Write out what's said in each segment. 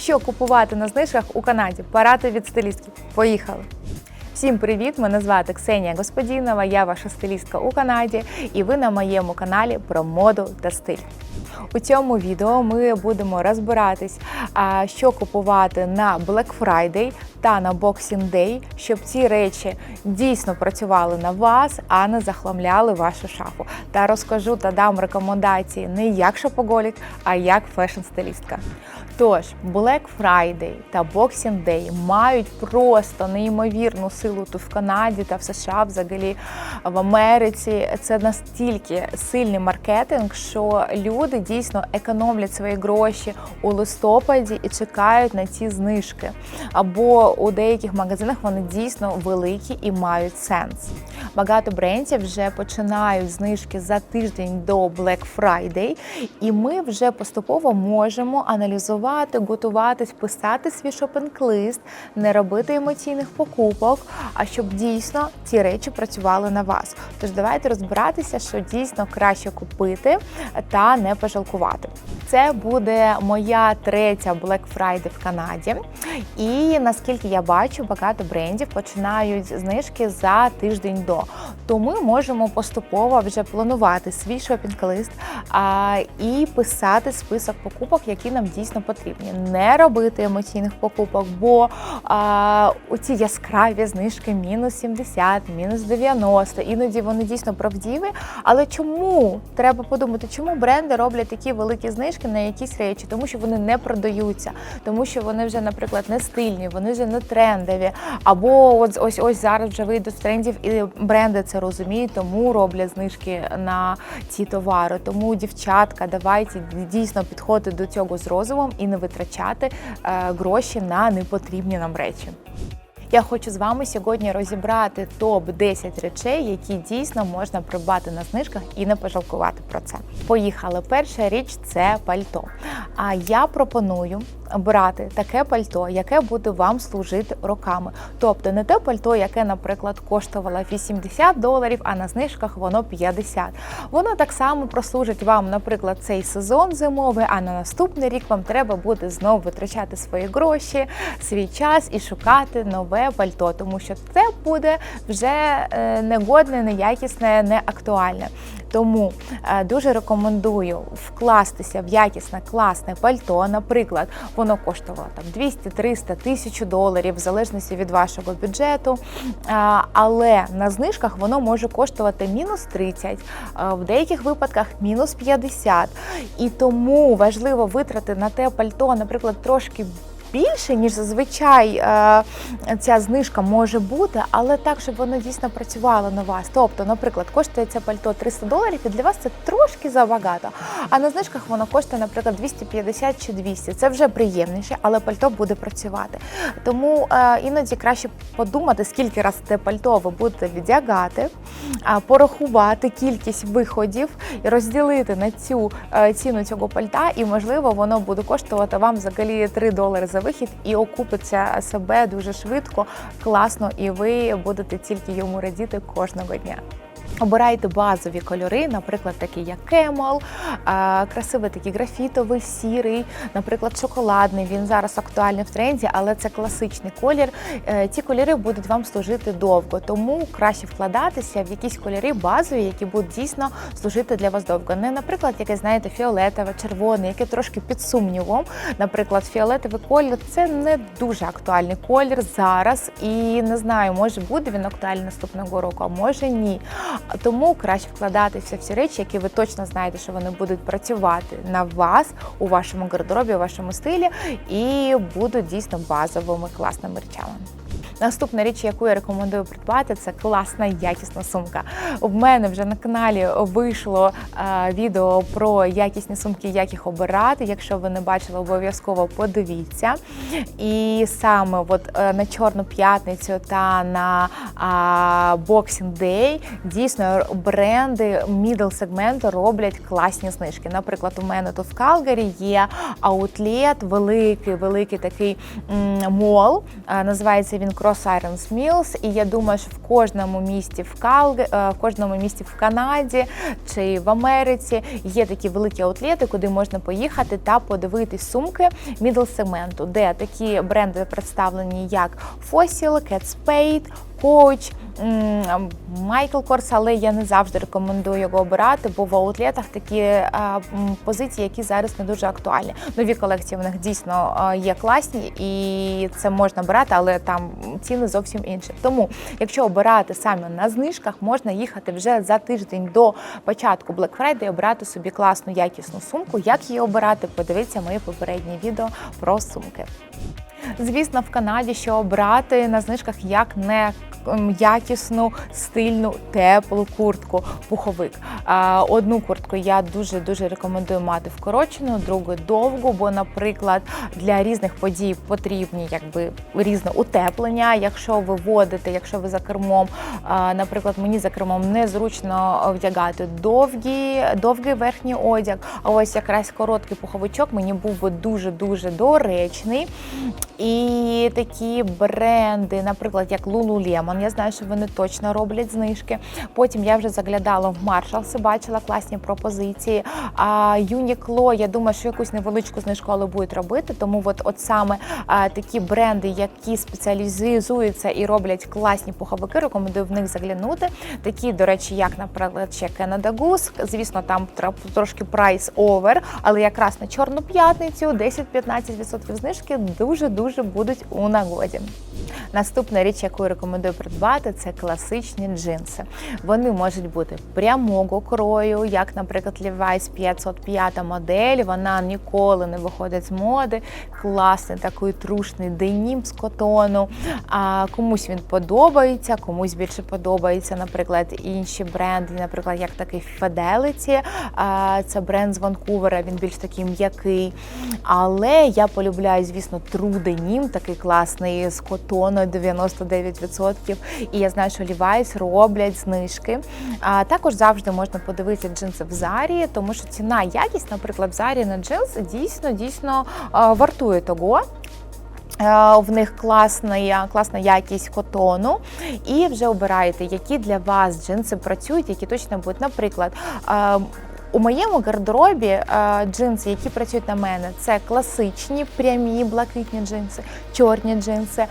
Що купувати на знижках у Канаді? Парати від стилістки. Поїхали! Всім привіт! Мене звати Ксенія Господінова, я ваша стилістка у Канаді, і ви на моєму каналі про моду та стиль. У цьому відео ми будемо розбиратись, що купувати на Black Friday та на Boxing Day, щоб ці речі дійсно працювали на вас, а не захламляли вашу шафу. Та розкажу та дам рекомендації не як шопоголік, а як фешн-стилістка. Тож, Black Friday та Boxing Day мають просто неймовірну силу тут в Канаді та в США, взагалі в Америці. Це настільки сильний маркетинг, що люди дійсно економлять свої гроші у листопаді і чекають на ці знижки. Або у деяких магазинах вони дійсно великі і мають сенс. Багато брендів вже починають знижки за тиждень до Black Friday, і ми вже поступово можемо аналізувати, готуватись, писати свій шопінг-лист, не робити емоційних покупок, а щоб дійсно ці речі працювали на вас. Тож давайте розбиратися, що дійсно краще купити та не пожалкувати. Це буде моя третя Black Friday в Канаді. І наскільки я бачу, багато брендів починають знижки за тиждень до. То ми можемо поступово вже планувати свій шопінг-лист і писати список покупок, які нам дійсно потрібні. Не робити емоційних покупок, бо а, оці яскраві знижки мінус 70, мінус 90, іноді вони дійсно правдиві. Але чому треба подумати, чому бренди роблять такі великі знижки на якісь речі? Тому що вони не продаються, тому що вони вже, наприклад, не стильні, вони вже не трендові. Або от ось ось зараз вже вийдуть з трендів, і бренди це розуміють, тому роблять знижки на ці товари. Тому, дівчатка, давайте дійсно підходити до цього з розумом і не витрачати е, гроші на непотрібні нам речі. Я хочу з вами сьогодні розібрати топ 10 речей, які дійсно можна придбати на знижках і не пожалкувати про це. Поїхали. Перша річ це пальто. А я пропоную брати таке пальто, яке буде вам служити роками. Тобто не те пальто, яке, наприклад, коштувало 80 доларів, а на знижках воно 50. Воно так само прослужить вам, наприклад, цей сезон зимовий, а на наступний рік вам треба буде знову витрачати свої гроші, свій час і шукати нове пальто, тому що це буде вже е, негодне, неякісне, не актуальне. Тому е, дуже рекомендую вкластися в якісне класне пальто. Наприклад, воно коштувало там 200, 300, 1000 доларів, в залежності від вашого бюджету. А, Але на знижках воно може коштувати мінус 30, а, в деяких випадках мінус 50. І тому важливо витрати на те пальто, наприклад, трошки. Більше, ніж зазвичай е, ця знижка може бути, але так, щоб воно дійсно працювало на вас. Тобто, наприклад, коштує це пальто 300 доларів, і для вас це трошки забагато. А на знижках воно коштує, наприклад, 250 чи 200. Це вже приємніше, але пальто буде працювати. Тому е, іноді краще подумати, скільки раз те пальто ви будете віддягати, порахувати кількість виходів і розділити на цю е, ціну цього пальта, і можливо воно буде коштувати вам взагалі 3 долари за вихід і окупиться себе дуже швидко, класно, і ви будете тільки йому радіти кожного дня. Обирайте базові кольори, наприклад, такі як кемал, красивий такий графітовий, сірий, наприклад, шоколадний. Він зараз актуальний в тренді, але це класичний колір. Е, Ці кольори будуть вам служити довго, тому краще вкладатися в якісь кольори базові, які будуть дійсно служити для вас довго. Не, наприклад, яке знаєте, фіолетове, червоне, яке трошки під сумнівом. Наприклад, фіолетовий колір це не дуже актуальний колір зараз, і не знаю, може буде він актуальний наступного року, а може ні. Тому краще вкладатися в ці речі, які ви точно знаєте, що вони будуть працювати на вас у вашому гардеробі, у вашому стилі, і будуть дійсно базовими класними речами. Наступна річ, яку я рекомендую придбати, це класна якісна сумка. У мене вже на каналі вийшло е, відео про якісні сумки, як їх обирати. Якщо ви не бачили, обов'язково подивіться. І саме от е, на Чорну п'ятницю та на е, Boxing Day дійсно бренди мідл сегменту роблять класні знижки. Наприклад, у мене тут в Калгарі є аутлет, великий, великий такий м, мол. Е, називається він Cross Cross Sirens Mills, і я думаю, що в кожному місті в Калг... е, в кожному місті в Канаді чи в Америці є такі великі аутлети, куди можна поїхати та подивитись сумки мідл сегменту, де такі бренди представлені як Fossil, Cat Spade, М, Майкл Корс, але я не завжди рекомендую його обирати, бо в аутлетах такі е, позиції, які зараз не дуже актуальні. Нові колекції в них дійсно е, є класні, і це можна брати, але там ціни зовсім інші. Тому, якщо обирати саме на знижках, можна їхати вже за тиждень до початку Black Friday, і обрати собі класну якісну сумку. Як її обирати? Подивіться моє попереднє відео про сумки. Звісно, в Канаді що обрати на знижках як не якісну, стильну, теплу куртку, пуховик. Одну куртку я дуже дуже рекомендую мати вкорочену, другу довгу, бо, наприклад, для різних подій потрібні якби різне утеплення. Якщо ви водите, якщо ви за кермом, наприклад, мені за кермом незручно вдягати довгі, довгий верхній одяг. А ось якраз короткий пуховичок мені був би дуже дуже доречний. І такі бренди, наприклад, як Lululemon, я знаю, що вони точно роблять знижки. Потім я вже заглядала в Marshalls, бачила класні пропозиції. А Uniqlo, я думаю, що якусь невеличку знижку але будуть робити. Тому от, от саме а, такі бренди, які спеціалізуються і роблять класні пуховики, рекомендую в них заглянути. Такі, до речі, як, наприклад, ще Canada Goose. Звісно, там тр- трошки прайс овер, але якраз на Чорну п'ятницю 10-15% знижки дуже-дуже будуть у нагоді. Наступна річ, яку рекомендую придбати, це класичні джинси. Вони можуть бути прямого крою, як, наприклад, Levi's 505 модель. Вона ніколи не виходить з моди. Класний такий трушний денім з котону. А комусь він подобається, комусь більше подобається, наприклад, інші бренди, наприклад, як такий Fidelity. Це бренд з Ванкувера, він більш такий м'який. Але я полюбляю, звісно, True Denim, такий класний з котону 99%. І я знаю, що Levi's роблять знижки. А також завжди можна подивитися джинси в Зарі, тому що ціна якість, наприклад, в Зарі на джинс дійсно дійсно вартує того. В них класна, класна якість котону, і вже обираєте, які для вас джинси працюють, які точно будуть. Наприклад, у моєму гардеробі е, джинси, які працюють на мене, це класичні прямі блакитні джинси, чорні джинси,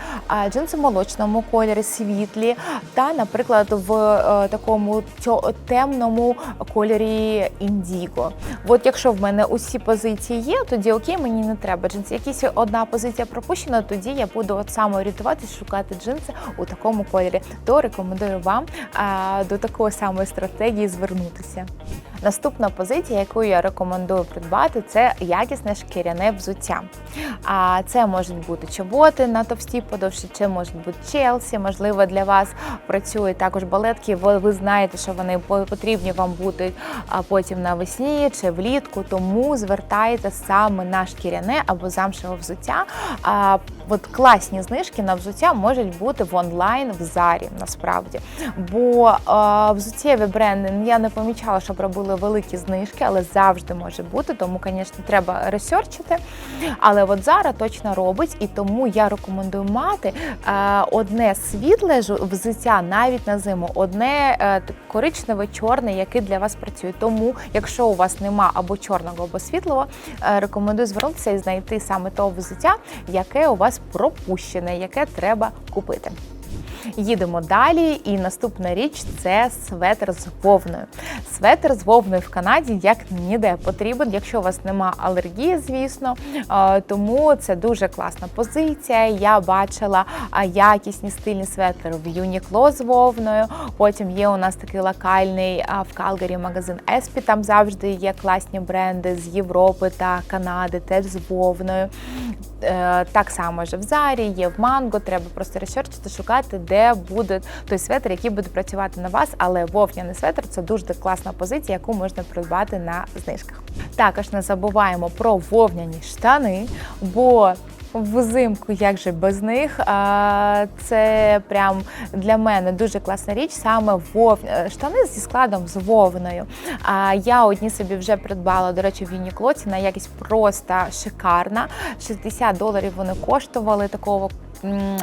е, джинси в молочному кольорі, світлі, та, наприклад, в е, такому темному кольорі індіго. От якщо в мене усі позиції є, тоді окей, мені не треба джинси. Якісь одна позиція пропущена, тоді я буду от саме орієнтуватися, шукати джинси у такому кольорі. То рекомендую вам а, до такої самої стратегії звернутися. Наступна позиція, яку я рекомендую придбати, це якісне шкіряне взуття. А це можуть бути чоботи на товстій подовжі, чи можуть бути челсі. Можливо, для вас працюють також балетки. Ви, ви знаєте, що вони потрібні вам а потім навесні чи влітку. Тому звертайте саме на шкіряне або замшеве взуття. А от класні знижки на взуття можуть бути в онлайн в зарі насправді. Бо а, взуттєві бренди я не помічала, щоб робили великі знижки, але завжди може бути. Тому, звісно, треба ресерчити. Але от Зара точно робить, і тому я рекомендую мати е, одне світле взуття навіть на зиму, одне е, коричневе, чорне, яке для вас працює. Тому, якщо у вас нема або чорного, або світлого, е, рекомендую звернутися і знайти саме то взуття, яке у вас пропущене, яке треба купити. Їдемо далі, і наступна річ це светр з вовною. Светр з вовною в Канаді як ніде потрібен, якщо у вас нема алергії, звісно. Тому це дуже класна позиція. Я бачила якісні стильні светри в Uniqlo з вовною. Потім є у нас такий локальний в Калгарі магазин Еспі. Там завжди є класні бренди з Європи та Канади, теж з вовною. Е, Так само ж в Зарі, є в Манго. Треба просто ресерчити, шукати, де буде той светр, який буде працювати на вас. Але вовняний светр це дуже класна позиція, яку можна придбати на знижках. Також не забуваємо про вовняні штани, бо Взимку, як же без них, це прям для мене дуже класна річ, саме вов... е, штани зі складом з вовною. А я одні собі вже придбала, до речі, в Юнікло. Ціна якість просто шикарна. 60 доларів вони коштували такого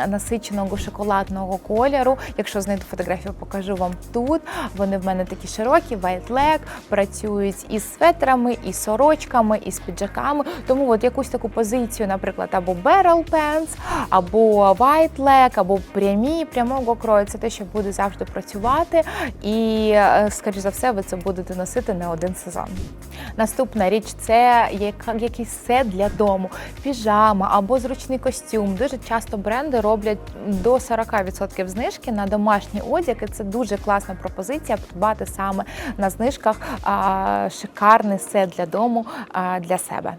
насиченого шоколадного кольору. Якщо знайду фотографію, покажу вам тут. Вони в мене такі широкі, white leg, працюють із светрами, і сорочками, і з піджаками. Тому от якусь таку позицію, наприклад, або barrel pants, або white leg, або прямі прямого крою. Це те, що буде завжди працювати, і е, скоріш за все, ви це будете носити не один сезон. Наступна річ це якийсь сет для дому, піжама або зручний костюм. Дуже часто бренди роблять до 40% знижки на домашній одяг. І це дуже класна пропозиція придбати саме на знижках шикарний сет для дому для себе.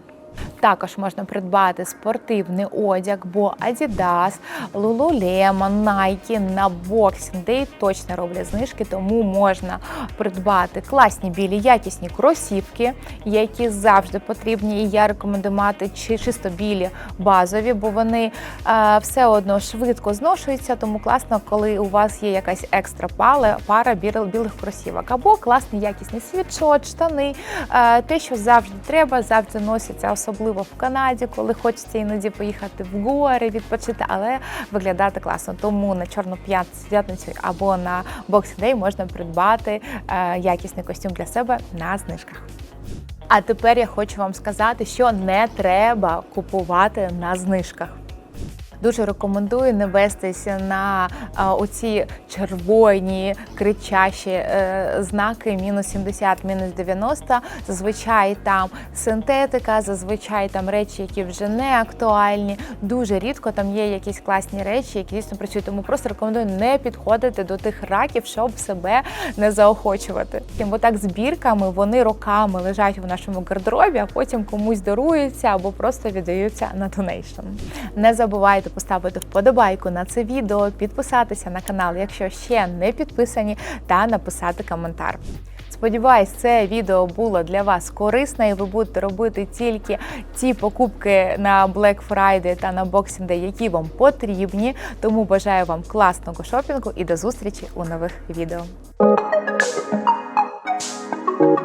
Також можна придбати спортивний одяг, бо Adidas, Lululemon, Nike на Boxing Day точно роблять знижки, тому можна придбати класні білі якісні кросівки, які завжди потрібні. І я рекомендую мати чи- чисто білі базові, бо вони е, все одно швидко зношуються, тому класно, коли у вас є якась екстра пала, пара білих кросівок. Або класний якісний світшот, штани, е, те, що завжди треба, завжди носиться, особливо в Канаді, коли хочеться іноді поїхати в гори, відпочити, але виглядати класно. Тому на чорну п'ят- п'ятницю або на Boxing Day можна придбати е, якісний костюм для себе на знижках. А тепер я хочу вам сказати, що не треба купувати на знижках. Дуже рекомендую не вестися на а, оці червоні кричащі е, знаки мінус 70, мінус 90. Зазвичай там синтетика, зазвичай там речі, які вже не актуальні. Дуже рідко там є якісь класні речі, які дійсно працюють. Тому просто рекомендую не підходити до тих раків, щоб себе не заохочувати. Бо так збірками вони роками лежать в нашому гардеробі, а потім комусь даруються або просто віддаються на донейшн. Не забувайте поставити вподобайку на це відео, підписатися на канал, якщо ще не підписані, та написати коментар. Сподіваюсь, це відео було для вас корисне, і ви будете робити тільки ті покупки на Black Friday та на Boxing Day, які вам потрібні. Тому бажаю вам класного шопінгу і до зустрічі у нових відео.